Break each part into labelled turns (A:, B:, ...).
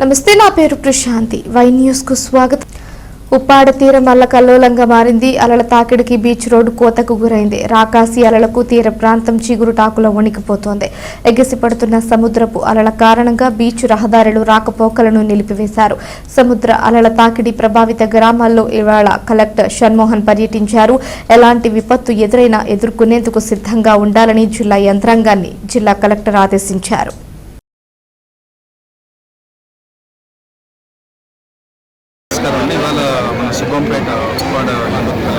A: నమస్తే నా పేరు ప్రశాంతి. వై న్యూస్కు స్వాగతం. ఉప్పాడ తీరం అల్లకల్లోలంగా మారింది. అలల తాకిడికి బీచ్ రోడ్డు కోతకు గురైంది. రాకాసి అలలకు తీర ప్రాంతం చిగురుటాకుల వణికిపోతోంది. ఎగసిపడుతున్న సముద్రపు అలల కారణంగా బీచ్ రహదారులు రాకపోకలను నిలిపివేశారు. సముద్ర అలల తాకిడి ప్రభావిత గ్రామాల్లో ఇవాళ కలెక్టర్ షణ్మోహన్ పర్యటించారు. ఎలాంటి విపత్తు ఎదురైనా ఎదుర్కొనేందుకు సిద్ధంగా ఉండాలని జిల్లా యంత్రాంగాన్ని జిల్లా కలెక్టర్ ఆదేశించారు.
B: సుబ్బంపేట ఉప్పాడ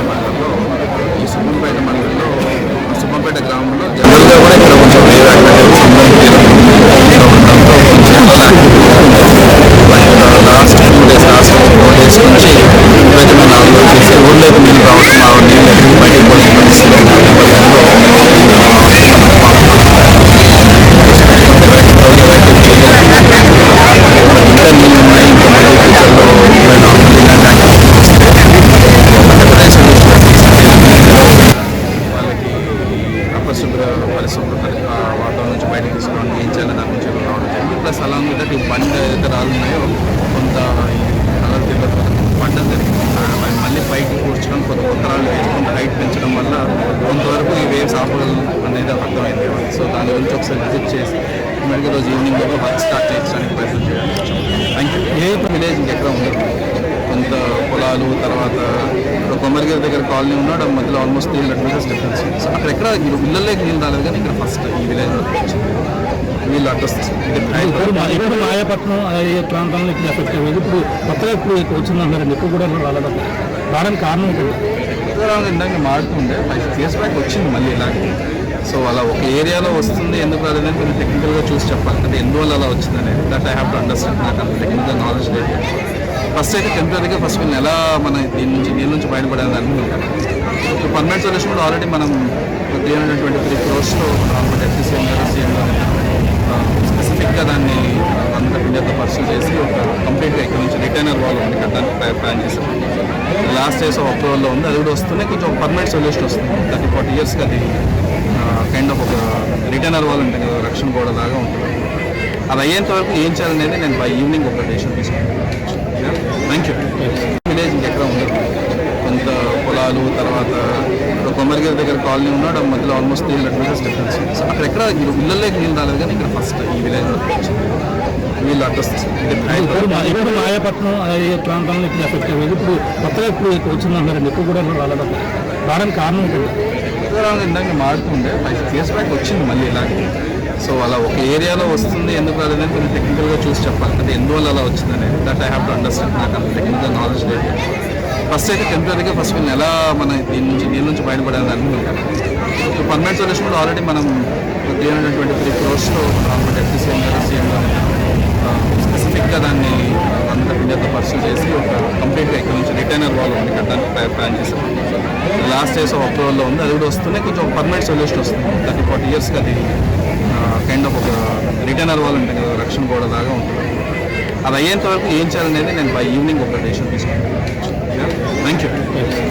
B: మండలంలో ఈ సుబ్బంపేట మండలంలో సుబ్బంపేట గ్రామంలో జనరల్గా కూడా మొదటి బండ ఎకరాలు రాళ్ళు ఉన్నాయో కొంత కలర్ పడ్డం జరిగింది మళ్ళీ పైకి కూర్చడం కొంత కొత్త రాళ్ళు వేసుకుంటూ హైట్ పెంచడం వల్ల కొంతవరకు ఈ వేవ్స్ ఆపగలం అనేది అర్థమైంది. సో దాని గురించి ఒకసారి విజిట్ చేసి మళ్ళీ రోజు ఈవినింగ్ వరకు వర్క్ స్టార్ట్ చేయించడానికి ప్రయత్నం చేయాలి థ్యాంక్ యూ ఏ విలేజ్ ఇంకెక్కడ ఉండదు కొంత పొలాలు తర్వాత ఇప్పుడు కొమ్మరిగిరి దగ్గర కాలనీ ఉన్నాడు మధ్యలో almost three hundred metres difference so అక్కడ ఎక్కడ ఇళ్ళలోకి నీళ్ళు రాలేదు కానీ ఇక్కడ ఫస్ట్ ఈ విలేజ్
C: వచ్చింది. మా- ఇప్పుడు మాయాపట్నం అదే ప్రాంతంలో ఇప్పుడు ఎఫెక్ట్ అయ్యేది. ఇప్పుడు కొత్తగా ఇప్పుడు వచ్చిందంటారండి ఇప్పుడు కూడా రాలేదు రావడానికి కారణం ఏంటంటే
B: ఇందాక మారుతుండే. ఇయర్స్ బ్యాక్ వచ్చింది మళ్ళీ ఇలాగే. సో అలా ఒక ఏరియాలో వస్తుంది ఎందుకు రాలేదని మీరు టెక్నికల్గా చూసి చెప్పాలి. అంటే ఎందువల్ల అలా వచ్చిందని that I have to understand నాకు అంత టెక్నికల్ నాలెడ్జ్ లేదు. ఫస్ట్ అయితే టెంపరీగా ఫస్ట్ వీళ్ళని ఎలా మన దీని నుంచి నీళ్ళ నుంచి బయటపడేది అనుకుంటాను సో పర్మనెంట్ సొల్యూషన్ కూడా ఆల్రెడీ మనం త్రీ హండ్రెడ్ ట్వంటీ త్రీ క్రోర్స్లో డెప్యూటీ సీఎం గారు సీఎం గారు స్పెసిఫిక్గా దాన్ని అంత ఇండియాతో పర్సూ చేసి ఒక కంప్లీట్గా ఇక్కడ నుంచి రిటైనర్ వాల్ ఉంది కట్టడానికి ప్లాన్ చేసాం లాస్ట్ డేస్ ఆఫ్ అక్టోబర్లో ఉంది. అది కూడా వస్తూనే కొంచెం పర్మనెంట్ సొల్యూషన్ వస్తుంది. థర్టీ ఫార్టీ ఇయర్స్కి అది కైండ్ ఆఫ్ ఒక రిటైనర్ వాల్ ఉంటుంది కదా రక్షణ గోడ లాగా ఉంటుంది. అది అయ్యేంత వరకు ఏం చేయాలనేది నేను బై ఈవినింగ్ ఒక డెసిషన్ తీసుకుంటాను థ్యాంక్ యూ విలేజ్ ఇంకెక్కడ ఉండదు. కొంత పొలాలు తర్వాత కొమ్మరిగిరి దగ్గర కాలనీ ఉన్నాడు ఆ మధ్యలో almost three hundred metres difference so అక్కడ ఎక్కడ ఇళ్ళలోకి నీళ్ళు రాలేదు కానీ ఇక్కడ ఫస్ట్ ఈ విలేజ్ నీళ్ళు అడ్డొస్తుంది
C: ఇప్పుడు మాయాపట్నం అదే ప్రాంతంలో ఇప్పుడు ఎఫెక్ట్ అయ్యేది ఇప్పుడు కొత్తగా ఇప్పుడు కూడా రాలేదు. రావడానికి కారణం ఏంటంటే
B: ఇందాక మారుతుండే ఇయర్స్ బ్యాక్ వచ్చింది మళ్ళీ ఇలాగే. సో అలా ఒక ఏరియాలో వస్తుంది ఎందుకు రాలేదని మీరు టెక్నికల్గా చూసి చెప్పాలి. అంటే ఎందువల్ల అలా వచ్చిందని that I have to understand నాకు అంత టెక్నికల్ నాలెడ్జ్ లేదు. ఫస్ట్ అయితే టెంపరీగా ఫస్ట్ వీళ్ళని ఎలా మన దీని నుంచి దీని నుంచి బయటపడేది అనుకుంటాను పర్మనెంట్ సొల్యూషన్ కూడా ఆల్రెడీ మనం త్రీ హండ్రెడ్ ట్వంటీ త్రీ క్రోర్స్లో డెప్యూటీ సీఎం గారు సీఎం గారు స్పెసిఫిక్గా దాన్ని అంతా ఇండియాతో పర్సూ చేసి ఒక కంప్లీట్గా ఇక్కడ నుంచి రిటైనర్ వాళ్ళు ఉంది కట్టడానికి ప్లాన్ చేసాం లాస్ట్ డేస్ ఆఫ్ అక్టోబర్లో ఉంది. అది కూడా వస్తూనే కొంచెం పర్మనెంట్ సొల్యూషన్ వస్తుంది. థర్టీ ఫార్టీ ఇయర్స్కి అది కైండ్ ఆఫ్ ఒక రిటైనర్ వాళ్ళు ఉంటుంది కదా రక్షణ గోడ లాగా ఉంటుంది. అది అయ్యేంత వరకు ఏం చేయాలనేది నేను బై ఈవినింగ్ ఒక డెసిషన్ తీసుకుంటాను. Thank you